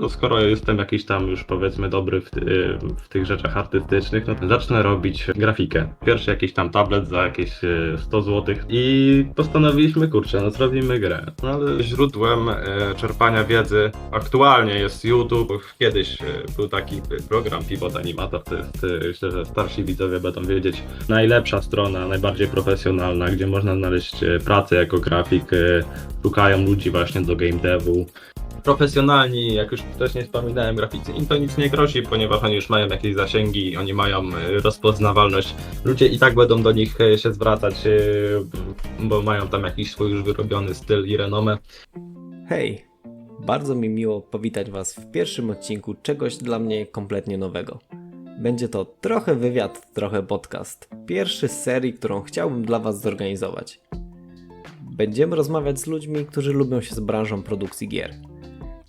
no skoro jestem jakiś tam już powiedzmy dobry w, w tych rzeczach artystycznych, no to zacznę robić grafikę. Pierwszy jakiś tam tablet za jakieś e, 100 zł i postanowiliśmy, kurczę, no zrobimy grę. No ale źródłem e, czerpania wiedzy aktualnie jest YouTube. Kiedyś e, był taki program Pivot Animator, to jest, e, myślę, że starsi widzowie będą wiedzieć, najlepsza strona, najbardziej profesjonalna, gdzie można znaleźć e, pracę jako grafik, e, szukają ludzi właśnie do game devu. Profesjonalni, jak już wcześniej wspominałem, graficy, im to nic nie grozi, ponieważ oni już mają jakieś zasięgi, oni mają e, rozpoznawalność. Ludzie i tak będą do nich e, się zwracać, e, bo mają tam jakiś swój już wyrobiony styl i renomę. Hej, bardzo mi miło powitać Was w pierwszym odcinku czegoś dla mnie kompletnie nowego. Będzie to trochę wywiad, trochę podcast. Pierwszy z serii, którą chciałbym dla Was zorganizować. Będziemy rozmawiać z ludźmi, którzy lubią się z branżą produkcji gier.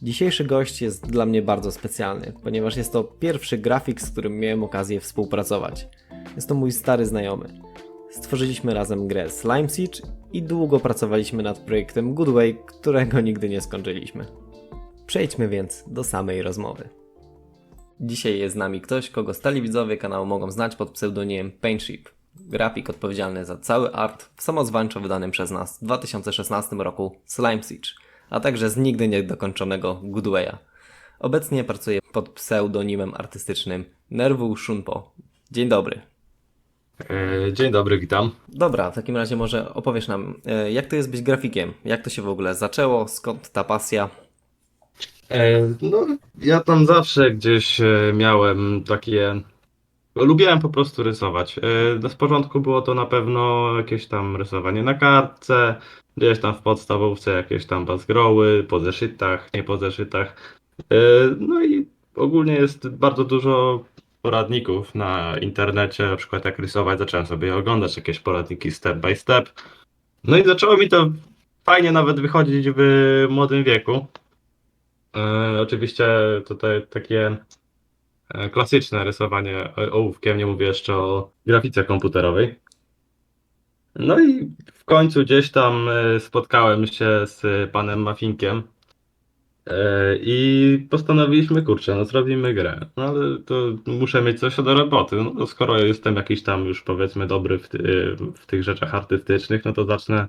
Dzisiejszy gość jest dla mnie bardzo specjalny, ponieważ jest to pierwszy grafik, z którym miałem okazję współpracować. Jest to mój stary znajomy. Stworzyliśmy razem grę Slime Siege i długo pracowaliśmy nad projektem Goodway, którego nigdy nie skończyliśmy. Przejdźmy więc do samej rozmowy. Dzisiaj jest z nami ktoś, kogo stali widzowie kanału mogą znać pod pseudonimem Paintship. Grafik odpowiedzialny za cały art w samozwańczo wydanym przez nas w 2016 roku Slime Siege, a także z nigdy niedokończonego Goodwaya. Obecnie pracuje pod pseudonimem artystycznym Nerwu Shunpo. Dzień dobry. E, Dzień dobry, witam. Dobra, w takim razie może opowiesz nam, e, jak to jest być grafikiem? Jak to się w ogóle zaczęło? Skąd ta pasja? E, No, ja tam zawsze gdzieś miałem takie. Lubiłem po prostu rysować. Z początku było to na pewno jakieś tam rysowanie na kartce, gdzieś tam w podstawówce jakieś tam bazgroły, po zeszytach, nie po zeszytach. E, No i ogólnie jest bardzo dużo poradników na internecie, na przykład jak rysować, zacząłem sobie oglądać jakieś poradniki step by step. No i zaczęło mi to fajnie nawet wychodzić w młodym wieku. E, oczywiście tutaj takie e, klasyczne rysowanie ołówkiem, nie mówię jeszcze o grafice komputerowej. No i w końcu gdzieś tam e, spotkałem się z panem Mafinkiem e, i postanowiliśmy, kurczę, no zrobimy grę. No ale to muszę mieć coś do roboty. No to skoro jestem jakiś tam już powiedzmy dobry w, ty, w tych rzeczach artystycznych, no to zacznę,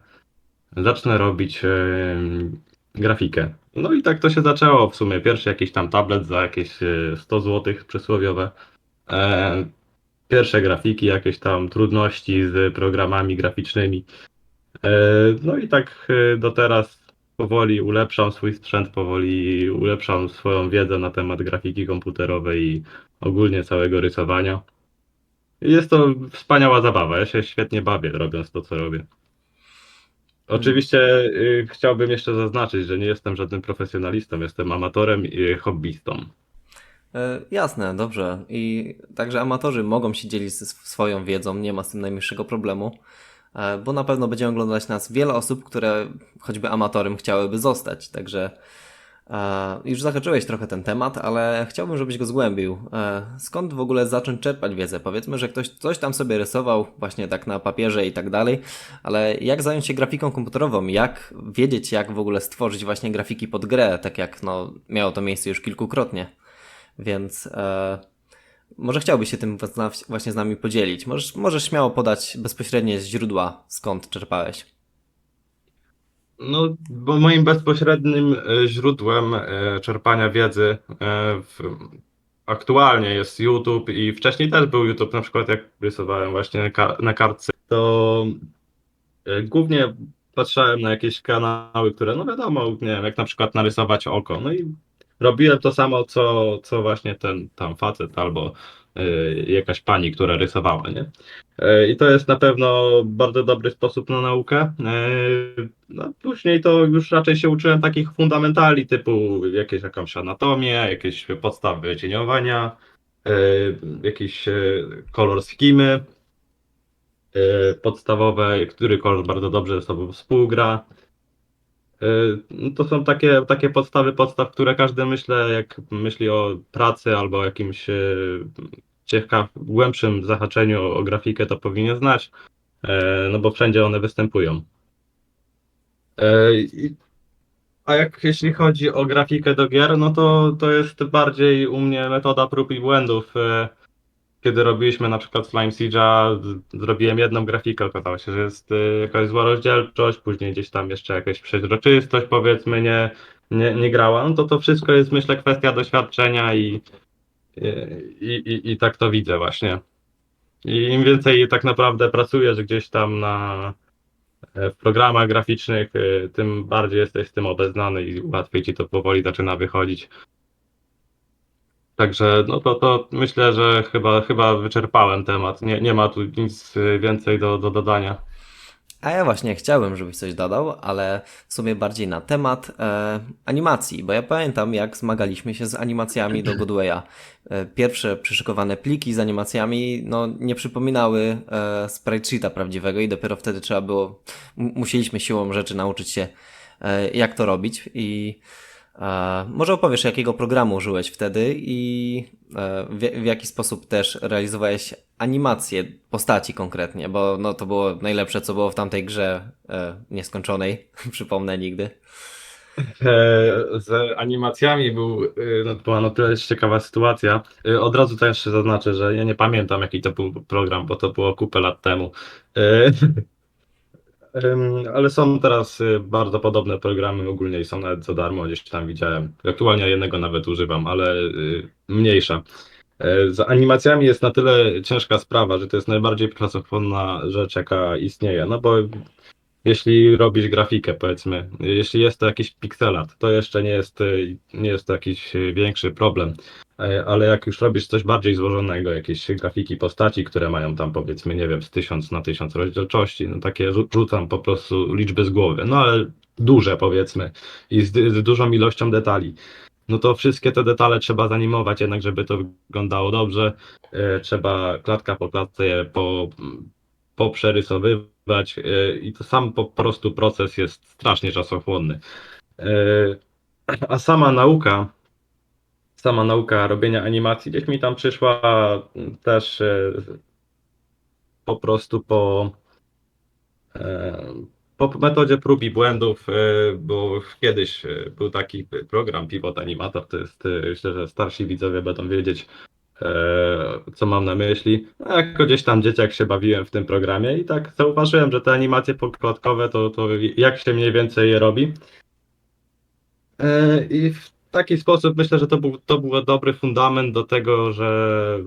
zacznę robić e, grafikę. No i tak to się zaczęło w sumie. Pierwszy jakiś tam tablet za jakieś e, 100 zł przysłowiowe. E, pierwsze grafiki, jakieś tam trudności z programami graficznymi. E, no i tak e, do teraz powoli ulepszam swój sprzęt, powoli ulepszam swoją wiedzę na temat grafiki komputerowej i ogólnie całego rysowania. Jest to wspaniała zabawa. Ja się świetnie bawię robiąc to, co robię. Oczywiście y, chciałbym jeszcze zaznaczyć, że nie jestem żadnym profesjonalistą, jestem amatorem i hobbystą. E, jasne, dobrze. I także amatorzy mogą się dzielić swoją wiedzą, nie ma z tym najmniejszego problemu, e, bo na pewno będzie oglądać nas wiele osób, które choćby amatorem chciałyby zostać. Także e, już zahaczyłeś trochę ten temat, ale chciałbym, żebyś go zgłębił. Skąd w ogóle zacząć czerpać wiedzę? Powiedzmy, że ktoś coś tam sobie rysował, właśnie tak na papierze i tak dalej, ale jak zająć się grafiką komputerową? Jak wiedzieć, jak w ogóle stworzyć właśnie grafiki pod grę, tak jak no, miało to miejsce już kilkukrotnie? Więc e, może chciałbyś się tym właśnie z nami podzielić. Możesz, możesz śmiało podać bezpośrednie źródła, skąd czerpałeś. No, bo moim bezpośrednim e, źródłem e, czerpania wiedzy e, w, aktualnie jest YouTube i wcześniej też był YouTube, na przykład jak rysowałem właśnie na, ka- na kartce, to głównie patrzałem na jakieś kanały, które, no wiadomo, nie wiem, jak na przykład narysować oko, no i robiłem to samo, co, co właśnie ten tam facet albo e, jakaś pani, która rysowała, nie? E, I to jest na pewno bardzo dobry sposób na naukę. E, No, później to już raczej się uczyłem takich fundamentali, typu jakieś jakąś anatomię, jakieś podstawy cieniowania, jakieś e, kolor e, podstawowe, który kolor bardzo dobrze ze sobą współgra. E, no To są takie, takie podstawy podstaw, które każdy myślę, jak myśli o pracy albo o jakimś e, ciekaw, głębszym zahaczeniu o, o grafikę, to powinien znać, e, no bo wszędzie one występują. E, A jak jeśli chodzi o grafikę do gier, no to to jest bardziej u mnie metoda prób i błędów. Kiedy robiliśmy na przykład Slime Siege'a, zrobiłem jedną grafikę, okazało się, że jest e, jakaś zła rozdzielczość, później gdzieś tam jeszcze jakaś przeźroczystość powiedzmy nie, nie, nie grała. No to to wszystko jest myślę kwestia doświadczenia i, i, i, i tak to widzę właśnie. I im więcej tak naprawdę pracujesz gdzieś tam na, e, w programach graficznych, e, tym bardziej jesteś z tym obeznany i łatwiej ci to powoli zaczyna wychodzić. Także no to, to myślę, że chyba, chyba wyczerpałem temat. Nie, nie ma tu nic więcej do, do dodania. A ja właśnie chciałem, żebyś coś dodał, ale w sumie bardziej na temat e, animacji, bo ja pamiętam, jak zmagaliśmy się z animacjami do Godwaya. E, pierwsze przyszykowane pliki z animacjami no, nie przypominały e, sprite sheeta prawdziwego i dopiero wtedy trzeba było, musieliśmy siłą rzeczy nauczyć się, e, jak to robić i e, może opowiesz, jakiego programu użyłeś wtedy i e, w, w jaki sposób też realizowałeś animacje postaci konkretnie, bo no, to było najlepsze, co było w tamtej grze e, nieskończonej, przypomnę nigdy. E, Z animacjami był, e, no, była na tyle ciekawa sytuacja. E, Od razu też zaznaczę, że ja nie pamiętam jaki to był program, bo to było kupę lat temu. Ale są teraz e, bardzo podobne programy, ogólnie i są nawet za darmo, gdzieś tam widziałem. Aktualnie jednego nawet używam, ale e, mniejsza. E, Z animacjami jest na tyle ciężka sprawa, że to jest najbardziej czasochłonna rzecz, jaka istnieje. No bo jeśli robisz grafikę, powiedzmy, jeśli jest to jakiś pixel art, to jeszcze nie jest, y, nie jest to jakiś y, większy problem. E, Ale jak już robisz coś bardziej złożonego, jakieś grafiki postaci, które mają tam powiedzmy, nie wiem, z 1000 na 1000 rozdzielczości, no takie rzu- rzucam po prostu liczby z głowy, no ale duże powiedzmy i z, z dużą ilością detali. No to wszystkie te detale trzeba zanimować, jednak żeby to wyglądało dobrze. E, Trzeba klatka po klatce je po, poprzerysowywać e, i to sam po prostu proces jest strasznie czasochłonny. E, A sama nauka, sama nauka robienia animacji gdzieś mi tam przyszła też e, po prostu po, po metodzie prób i błędów, bo kiedyś był taki program Pivot Animator, to jest, myślę, że starsi widzowie będą wiedzieć, co mam na myśli. No, jako gdzieś tam dzieciak się bawiłem w tym programie i tak zauważyłem, że te animacje pokładkowe to, to jak się mniej więcej je robi. E, I w taki sposób myślę, że to był, to był dobry fundament do tego, że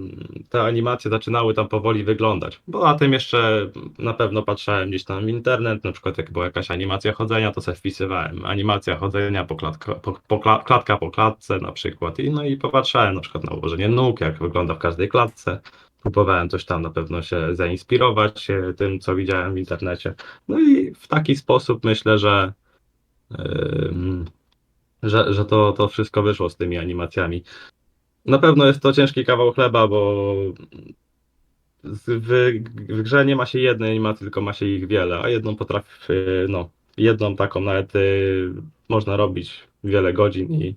te animacje zaczynały tam powoli wyglądać. Poza tym jeszcze na pewno patrzałem gdzieś tam w internet, na przykład jak była jakaś animacja chodzenia, to sobie wpisywałem animacja chodzenia po, klatka, po, po, kla- klatka po klatce na przykład. I, no i popatrzałem na przykład na ułożenie nóg, jak wygląda w każdej klatce. Próbowałem coś tam na pewno się zainspirować e, tym, co widziałem w internecie. No i w taki sposób myślę, że em, że, że to, to wszystko wyszło z tymi animacjami. Na pewno jest to ciężki kawał chleba, bo w, w grze nie ma się jednej animacji, tylko ma się ich wiele, a jedną potrafi, no, jedną taką nawet y, można robić wiele godzin i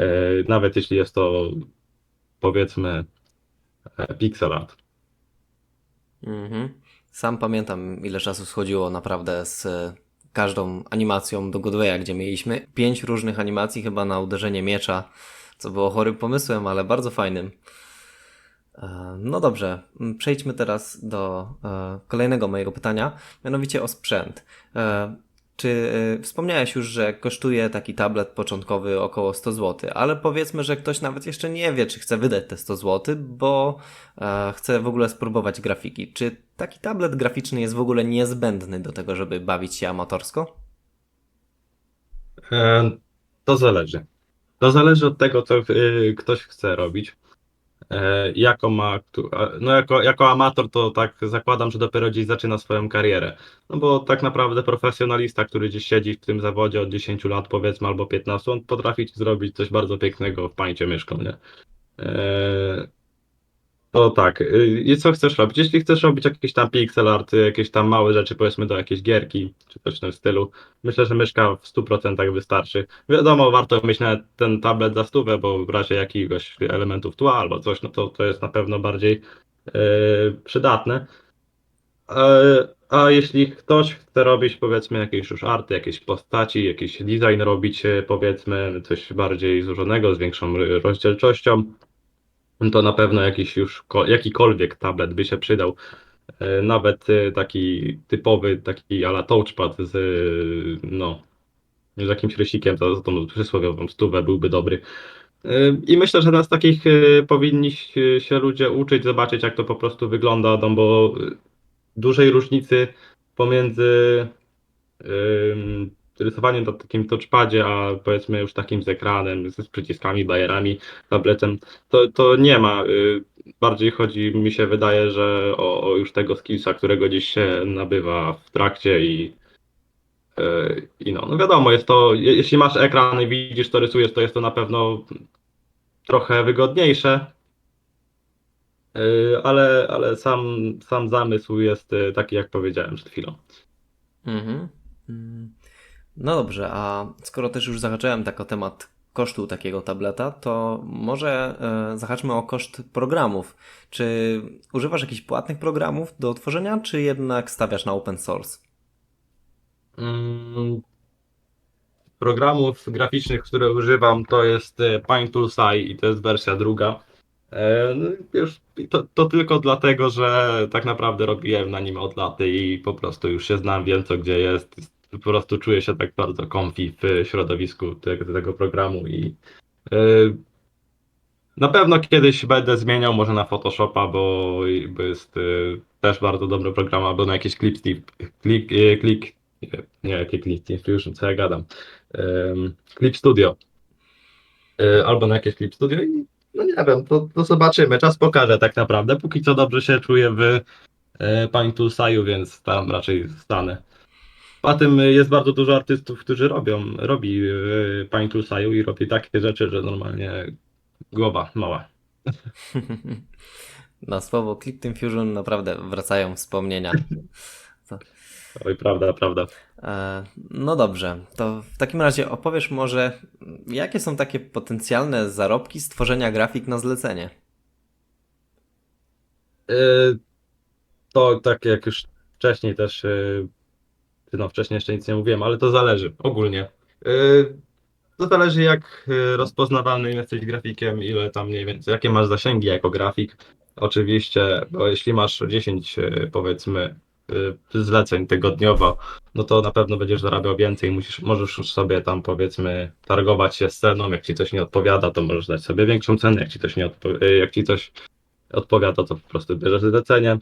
y, nawet jeśli jest to powiedzmy e, pixel art. Mhm. Sam pamiętam, ile czasu schodziło naprawdę z każdą animacją do Godwaya, gdzie mieliśmy pięć różnych animacji chyba na uderzenie miecza, co było chorym pomysłem, ale bardzo fajnym. E, No dobrze, przejdźmy teraz do e, kolejnego mojego pytania, mianowicie o sprzęt. Czy e, wspomniałeś już, że kosztuje taki tablet początkowy około 100 zł, ale powiedzmy, że ktoś nawet jeszcze nie wie, czy chce wydać te 100 zł, bo e, chce w ogóle spróbować grafiki. Czy taki tablet graficzny jest w ogóle niezbędny do tego, żeby bawić się amatorsko? E, To zależy. To zależy od tego, co y, ktoś chce robić. E, Jako ma, no jako, jako amator to tak zakładam, że dopiero gdzieś zaczyna swoją karierę. No bo tak naprawdę profesjonalista, który gdzieś siedzi w tym zawodzie od 10 lat powiedzmy albo 15, on potrafi zrobić coś bardzo pięknego w pańcie myszką, nie? To tak, y, i co chcesz robić? Jeśli chcesz robić jakieś tam pixel art, jakieś tam małe rzeczy, powiedzmy do jakiejś gierki, czy coś w tym stylu, myślę, że myszka w 100% wystarczy. Wiadomo, warto mieć nawet ten tablet za stówę, bo w razie jakiegoś elementów tła albo coś, no to to jest na pewno bardziej e, przydatne. E, A jeśli ktoś chce robić powiedzmy jakieś już arty, jakieś postaci, jakiś design robić e, powiedzmy coś bardziej złożonego, z większą r- rozdzielczością, to na pewno jakiś już ko- jakikolwiek tablet by się przydał. E, Nawet e, taki typowy, taki ala touchpad z, e, no, z jakimś rysikiem, to za tą przysłowiową stówę byłby dobry. I myślę, że nas takich powinni się ludzie uczyć, zobaczyć jak to po prostu wygląda, no bo dużej różnicy pomiędzy ym, rysowaniem na takim touchpadzie, a powiedzmy już takim z ekranem, z przyciskami, bajerami, tabletem, to, to nie ma. Y, Bardziej chodzi, mi się wydaje, że o, o już tego skillsa, którego gdzieś się nabywa w trakcie i, y, i no, no wiadomo, jest to, je- jeśli masz ekran i widzisz to rysujesz, to jest to na pewno trochę wygodniejsze, Y, ale, ale sam, sam zamysł jest taki, jak powiedziałem przed chwilą. Mhm. Mm. No dobrze, a skoro też już zahaczyłem tak o temat kosztu takiego tableta, to może e, zahaczmy o koszt programów. Czy używasz jakichś płatnych programów do tworzenia, czy jednak stawiasz na open source? Mm, Programów graficznych, które używam, to jest e, PineTool SAI i to jest wersja druga. E, no, już to, to tylko dlatego, że tak naprawdę robiłem na nim od lat i po prostu już się znam, wiem co gdzie jest. Po prostu czuję się tak bardzo comfy w środowisku tego, tego programu i e, na pewno kiedyś będę zmieniał może na Photoshopa, bo, jest e, też bardzo dobry program, albo na jakieś Clip, Clip, e, Click, nie, jakie Clip Fusion, co ja gadam, Clip Studio, albo na jakieś Clip Studio i no nie wiem, to, to zobaczymy, czas pokaże tak naprawdę, póki co dobrze się czuję w e, Paint Toolsaju, więc tam raczej stanę. Poza tym jest bardzo dużo artystów, którzy robią, robi w Paint Toolsaju i robi takie rzeczy, że normalnie głowa mała. Na słowo Clip Team Fusion naprawdę wracają wspomnienia. To, Oj, prawda, prawda. e, no dobrze, to w takim razie opowiesz może, jakie są takie potencjalne zarobki z tworzenia grafik na zlecenie? Y, To tak jak już wcześniej też, y, no wcześniej jeszcze nic nie mówiłem, ale to zależy ogólnie. Y, To zależy jak y, rozpoznawalnym jesteś grafikiem, ile tam mniej więcej, jakie masz zasięgi jako grafik. Oczywiście, bo jeśli masz 10 y, powiedzmy y, zleceń tygodniowo, no to na pewno będziesz zarabiał więcej, musisz, możesz już sobie tam powiedzmy targować się z ceną, jak ci coś nie odpowiada, to możesz dać sobie większą cenę, jak ci coś nie odpo- jak ci coś odpowiada, to po prostu bierzesz zlecenie.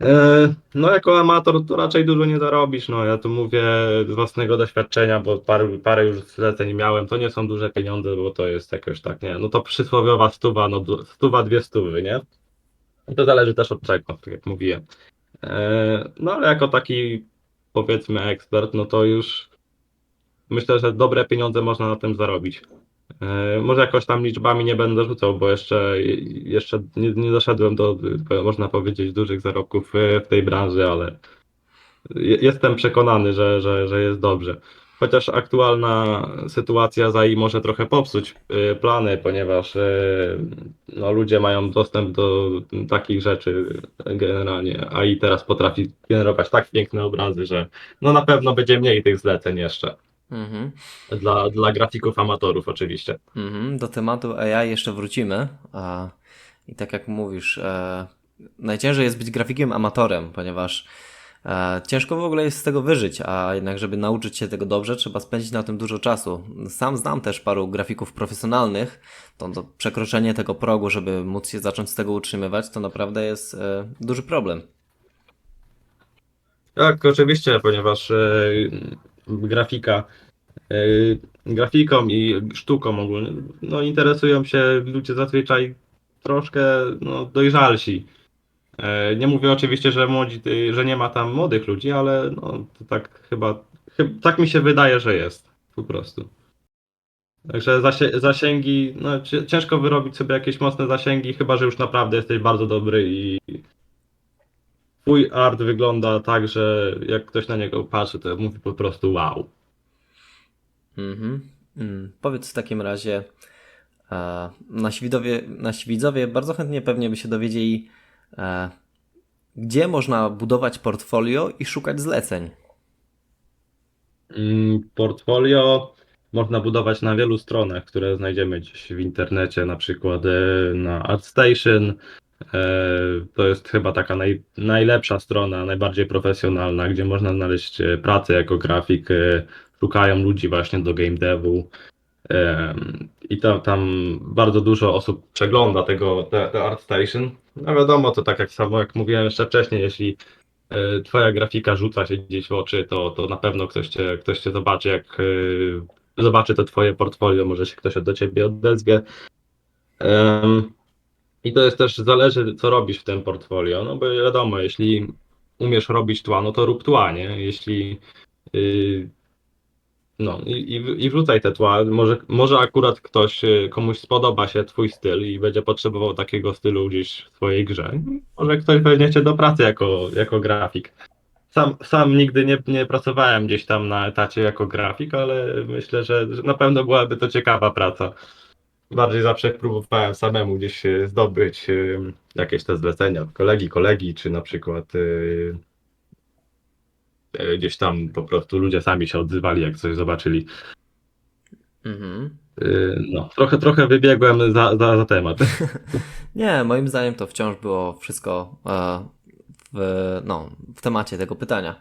E, No, jako amator to raczej dużo nie zarobisz. No, ja tu mówię z własnego doświadczenia, bo parę, parę już zleceń miałem. To nie są duże pieniądze, bo to jest jakoś tak, nie? No to przysłowiowa stuwa, no stuwa, dwie stówy, nie? I to zależy też od czego, tak jak mówiłem. E, No, ale jako taki powiedzmy ekspert, no to już myślę, że dobre pieniądze można na tym zarobić. E, Może jakoś tam liczbami nie będę rzucał, bo jeszcze, jeszcze nie, nie doszedłem do, można powiedzieć, dużych zarobków e, w tej branży, ale je- jestem przekonany, że, że, że jest dobrze. Chociaż aktualna sytuacja ZAI może trochę popsuć e, plany, ponieważ no, ludzie mają dostęp do takich rzeczy generalnie. AI teraz potrafi generować tak piękne obrazy, że no na pewno będzie mniej tych zleceń jeszcze. Mhm. Dla, dla grafików amatorów oczywiście. Mhm, do tematu AI jeszcze wrócimy. I tak jak mówisz, e, najciężej jest być grafikiem amatorem, ponieważ e, ciężko w ogóle jest z tego wyżyć, a jednak, żeby nauczyć się tego dobrze, trzeba spędzić na tym dużo czasu. Sam znam też paru grafików profesjonalnych. To, to przekroczenie tego progu, żeby móc się zacząć z tego utrzymywać, to naprawdę jest e, duży problem. Tak, oczywiście, ponieważ grafika, e, grafiką i sztuką ogólnie, no interesują się ludzie zazwyczaj troszkę no, dojrzalsi. E, nie mówię oczywiście, że młodzi, y, że nie ma tam młodych ludzi, ale no, tak chyba, chyb, tak mi się wydaje, że jest po prostu. Także zasięgi, no ciężko wyrobić sobie jakieś mocne zasięgi, chyba że już naprawdę jesteś bardzo dobry i twój art wygląda tak, że jak ktoś na niego patrzy, to mówi po prostu wow. Mhm. Mm. Powiedz w takim razie, e, nasi widzowie, nasi widzowie bardzo chętnie pewnie by się dowiedzieli, e, Gdzie można budować portfolio i szukać zleceń? Mm, Portfolio można budować na wielu stronach, które znajdziemy gdzieś w internecie, na przykład e, na ArtStation. E, To jest chyba taka naj, najlepsza strona, najbardziej profesjonalna, gdzie można znaleźć e, pracę jako grafik. e, Szukają ludzi właśnie do game devu. I to, tam bardzo dużo osób przegląda tego, te, te ArtStation. No wiadomo, to tak jak samo jak mówiłem jeszcze wcześniej, jeśli twoja grafika rzuca się gdzieś w oczy, to, to na pewno ktoś cię, ktoś cię zobaczy, jak zobaczy to twoje portfolio, może się ktoś do ciebie odezwie. I to jest też, zależy co robisz w tym portfolio, no bo wiadomo, jeśli umiesz robić tła, no to rób tła, nie? Jeśli y, no i, i, wrzucaj te tła. Może, może akurat ktoś, y, komuś spodoba się twój styl i będzie potrzebował takiego stylu gdzieś w swojej grze. Może ktoś weźmie cię do pracy jako, jako grafik. Sam, sam nigdy nie, nie pracowałem gdzieś tam na etacie jako grafik, ale myślę, że na pewno byłaby to ciekawa praca. Bardziej zawsze próbowałem samemu gdzieś zdobyć y, jakieś te zlecenia od kolegi, kolegi, czy na przykład y, y, gdzieś tam po prostu ludzie sami się odzywali, jak coś zobaczyli. Mhm. Y, No, trochę, trochę wybiegłem za, za, za temat. Nie, moim zdaniem to wciąż było wszystko e, w, no, w temacie tego pytania.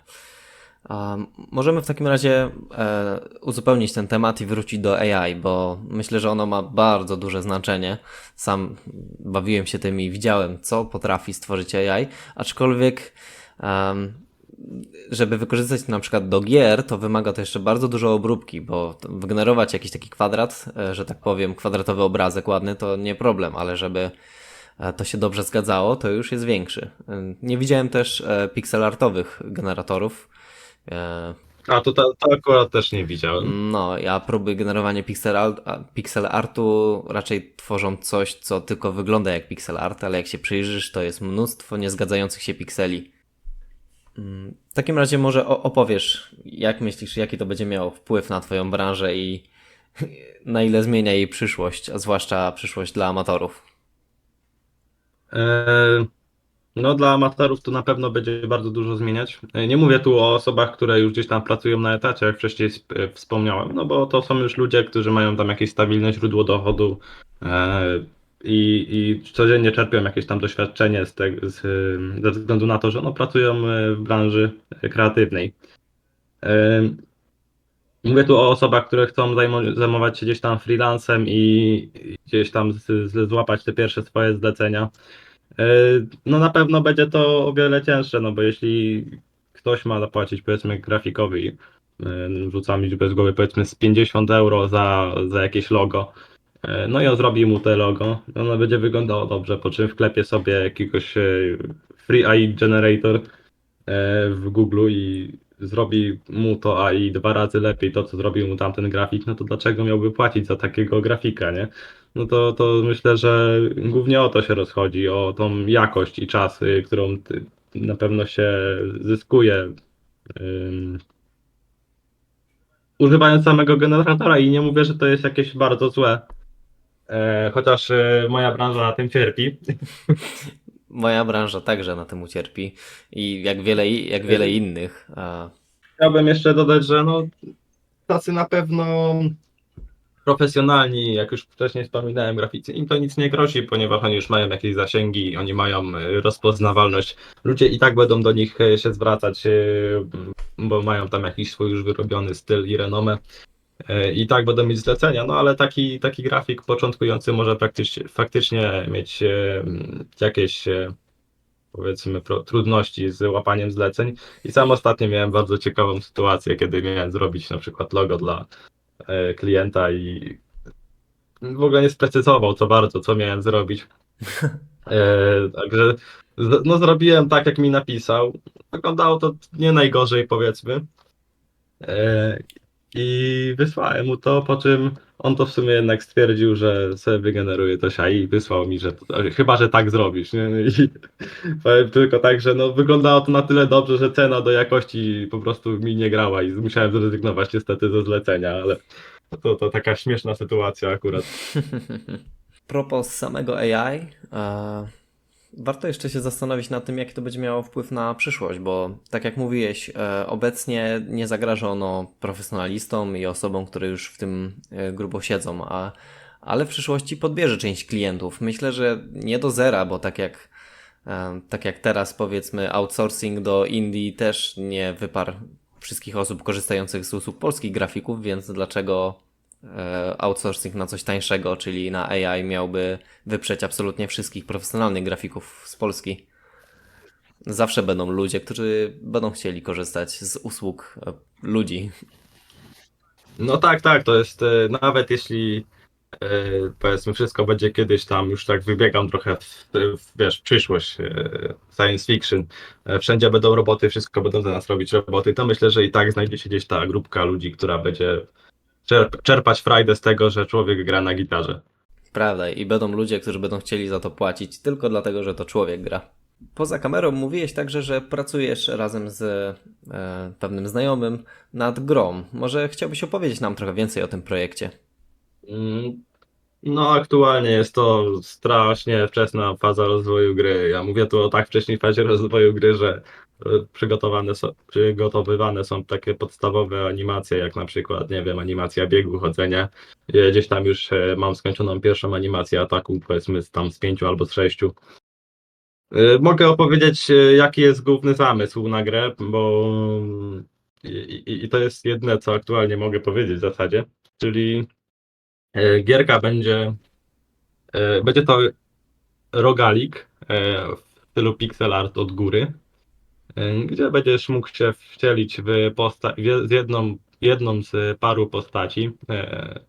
Możemy w takim razie e, uzupełnić ten temat i wrócić do AI, bo myślę, że ono ma bardzo duże znaczenie. Sam bawiłem się tym i widziałem, co potrafi stworzyć AI, aczkolwiek żeby wykorzystać na przykład do gier, to wymaga to jeszcze bardzo dużo obróbki, bo wygenerować jakiś taki kwadrat, e, że tak powiem, kwadratowy obrazek ładny, to nie problem, ale żeby e, to się dobrze zgadzało, to już jest większy. Nie widziałem też pixelartowych generatorów. E, A to, to, to akurat też nie widziałem. No, ja próby generowania pixel, art, a- pixel artu raczej tworzą coś, co tylko wygląda jak pixel art, ale jak się przyjrzysz, to jest mnóstwo niezgadzających się pikseli. Mm, W takim razie może o- opowiesz, jak myślisz, jaki to będzie miało wpływ na twoją branżę i na ile zmienia jej przyszłość, a zwłaszcza przyszłość dla amatorów. E, No, dla amatorów to na pewno będzie bardzo dużo zmieniać. E, Nie mówię tu o osobach, które już gdzieś tam pracują na etacie, jak wcześniej e, wspomniałem, no bo to są już ludzie, którzy mają tam jakieś stabilne źródło dochodu e, i, i codziennie czerpią jakieś tam doświadczenie z te, z, ze względu na to, że no, pracują w branży kreatywnej. Mówię tu o osobach, które chcą zajmo- zajmować się gdzieś tam freelancem i gdzieś tam z, z, złapać te pierwsze swoje zlecenia. E, No na pewno będzie to o wiele cięższe, no bo jeśli ktoś ma zapłacić powiedzmy grafikowi, e, rzucam liczbę z głowy powiedzmy z 50 euro za, za jakieś logo, e, no i on zrobi mu te logo, ono będzie wyglądało dobrze, po czym wklepie sobie jakiegoś Free AI Generator w Google i zrobi mu to AI dwa razy lepiej to, co zrobił mu tamten grafik, no to dlaczego miałby płacić za takiego grafika, nie? No to, to myślę, że głównie o to się rozchodzi, o tą jakość i czas, y, którą ty, na pewno się zyskuje ym, używając samego generatora i nie mówię, że to jest jakieś bardzo złe, e, chociaż e, moja branża na tym cierpi. Moja branża także na tym ucierpi i jak wiele, jak wiele innych. a Chciałbym jeszcze dodać, że no, tacy na pewno profesjonalni, jak już wcześniej wspominałem, graficy, im to nic nie grozi, ponieważ oni już mają jakieś zasięgi, oni mają y, rozpoznawalność. Ludzie i tak będą do nich y, się zwracać, y, bo mają tam jakiś swój już wyrobiony styl i renomę. I tak będą mieć zlecenia, no ale taki, taki grafik początkujący może praktycznie, faktycznie mieć jakieś powiedzmy pro, trudności z łapaniem zleceń. I sam ostatnio miałem bardzo ciekawą sytuację, kiedy miałem zrobić na przykład logo dla e, klienta i w ogóle nie sprecyzował co bardzo, co miałem zrobić. E, także no zrobiłem tak, jak mi napisał. Wyglądało to nie najgorzej, powiedzmy. E, I wysłałem mu to, po czym on to w sumie jednak stwierdził, że sobie wygeneruje to AI i wysłał mi, że to, chyba, że tak zrobisz. Nie? I powiem tylko tak, że no, wyglądało to na tyle dobrze, że cena do jakości po prostu mi nie grała i musiałem zrezygnować niestety ze zlecenia, ale to, to taka śmieszna sytuacja akurat. Propos samego AI, e, Warto jeszcze się zastanowić nad tym, jaki to będzie miało wpływ na przyszłość, bo tak jak mówiłeś, e, obecnie nie zagraża ono profesjonalistom i osobom, które już w tym e, grubo siedzą, a, ale w przyszłości podbierze część klientów. Myślę, że nie do zera, bo tak jak, e, tak jak teraz powiedzmy outsourcing do Indii też nie wyparł wszystkich osób korzystających z usług polskich grafików, więc dlaczego outsourcing na coś tańszego, czyli na AI miałby wyprzeć absolutnie wszystkich profesjonalnych grafików z Polski. Zawsze będą ludzie, którzy będą chcieli korzystać z usług e, ludzi. No tak, tak, to jest e, nawet jeśli e, powiedzmy wszystko będzie kiedyś tam, już tak wybiegam trochę w, w wiesz, przyszłość, e, science fiction, e, wszędzie będą roboty, wszystko będą za nas robić roboty, to myślę, że i tak znajdzie się gdzieś ta grupka ludzi, która będzie czerp czerpać frajdę z tego, że człowiek gra na gitarze. Prawda, i będą ludzie, którzy będą chcieli za to płacić tylko dlatego, że to człowiek gra. Poza kamerą mówiłeś także, że pracujesz razem z e, pewnym znajomym nad grą. Może chciałbyś opowiedzieć nam trochę więcej o tym projekcie? Mm, No, aktualnie jest to strasznie wczesna faza rozwoju gry. Ja mówię tu o tak wcześniej fazie rozwoju gry, że przygotowane są, przygotowywane są takie podstawowe animacje, jak na przykład, nie wiem, animacja biegu, chodzenia. Ja Gdzieś tam już e, mam skończoną pierwszą animację ataku, powiedzmy tam z pięciu albo z sześciu. E, Mogę opowiedzieć, e, jaki jest główny zamysł na grę, bo i, i, i to jest jedne, co aktualnie mogę powiedzieć w zasadzie, czyli E, Gierka będzie, e, będzie to rogalik e, w stylu pixel art od góry, e, gdzie będziesz mógł się wcielić w posta- w- jedną, jedną z paru postaci. e,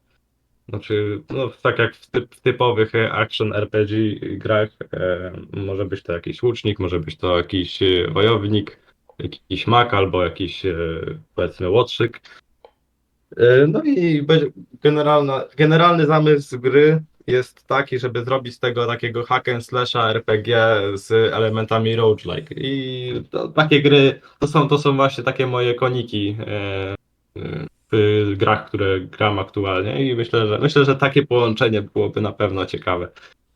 Znaczy, no, tak jak w, typ, w typowych action RPG grach, e, może być to jakiś łucznik, może być to jakiś e, wojownik, jakiś mak albo jakiś powiedzmy łotrzyk. No i generalna, generalny zamysł gry jest taki, żeby zrobić z tego takiego hack and slasha RPG z elementami roguelike. I to, takie gry to są, to są właśnie takie moje koniki e, w grach, które gram aktualnie i myślę, że myślę, że takie połączenie byłoby na pewno ciekawe.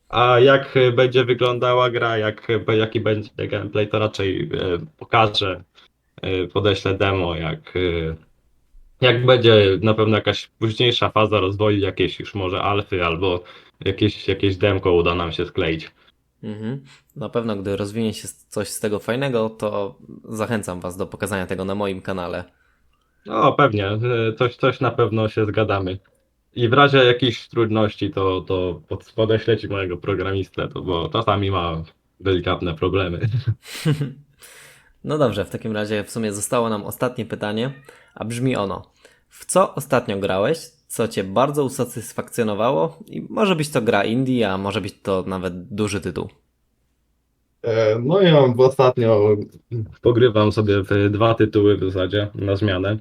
A jak będzie wyglądała gra, jak, jaki będzie gameplay, to raczej e, pokażę, e, podeślę demo, jak jak będzie na pewno jakaś późniejsza faza rozwoju, jakieś już może alfy albo jakieś, jakieś demko uda nam się skleić. Mhm. Na pewno, gdy rozwinie się coś z tego fajnego, to zachęcam Was do pokazania tego na moim kanale. No pewnie, coś, coś na pewno się zgadamy. I w razie jakichś trudności, to, to pod- podeślę ci mojego programistę, to, bo czasami ma delikatne problemy. No dobrze, w takim razie w sumie zostało nam ostatnie pytanie, a brzmi ono: W co ostatnio grałeś? Co Cię bardzo usatysfakcjonowało? I może być to gra indie, a może być to nawet duży tytuł. E, No ja ostatnio pogrywam sobie w dwa tytuły w zasadzie na zmianę.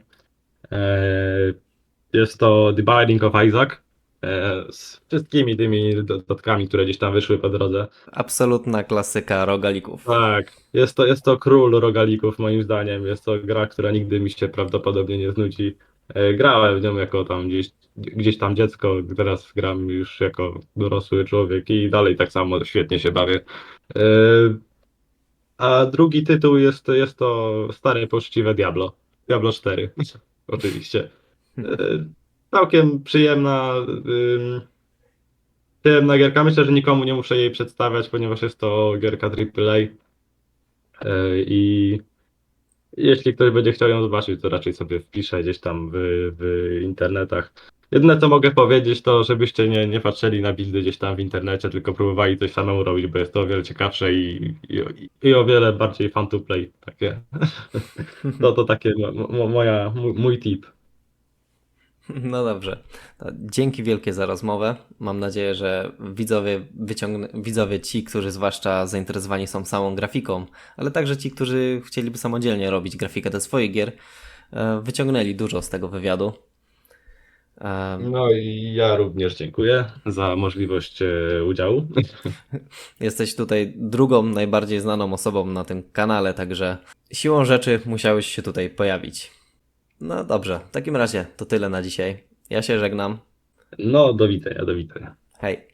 E, Jest to The Binding of Isaac z wszystkimi tymi dodatkami, które gdzieś tam wyszły po drodze. Absolutna klasyka rogalików. Tak, jest to, jest to król rogalików moim zdaniem. Jest to gra, która nigdy mi się prawdopodobnie nie znudzi. E, Grałem w nią jako tam gdzieś, gdzieś tam dziecko, teraz gram już jako dorosły człowiek i dalej tak samo świetnie się bawię. E, A drugi tytuł jest, jest to stare poczciwe Diablo. Diablo 4, oczywiście. Całkiem przyjemna, przyjemna gierka. Myślę, że nikomu nie muszę jej przedstawiać, ponieważ jest to gierka AAA. E, I jeśli ktoś będzie chciał ją zobaczyć, to raczej sobie wpiszę gdzieś tam w, w internetach. Jedyne co mogę powiedzieć, to żebyście nie, nie patrzyli na buildy gdzieś tam w internecie, tylko próbowali coś samemu robić, bo jest to o wiele ciekawsze i, i, i o wiele bardziej fun to play. Takie. No to takie mo, mo, moja, mój, mój tip. No dobrze. Dzięki wielkie za rozmowę. Mam nadzieję, że widzowie, wyciągn- widzowie ci, którzy zwłaszcza zainteresowani są samą grafiką, ale także ci, którzy chcieliby samodzielnie robić grafikę do swoich gier, e, wyciągnęli dużo z tego wywiadu. E, No i ja również dziękuję za możliwość e, udziału. Jesteś tutaj drugą najbardziej znaną osobą na tym kanale, także siłą rzeczy musiałeś się tutaj pojawić. No dobrze, w takim razie to tyle na dzisiaj. Ja się żegnam. No, do widzenia, do widzenia. Hej.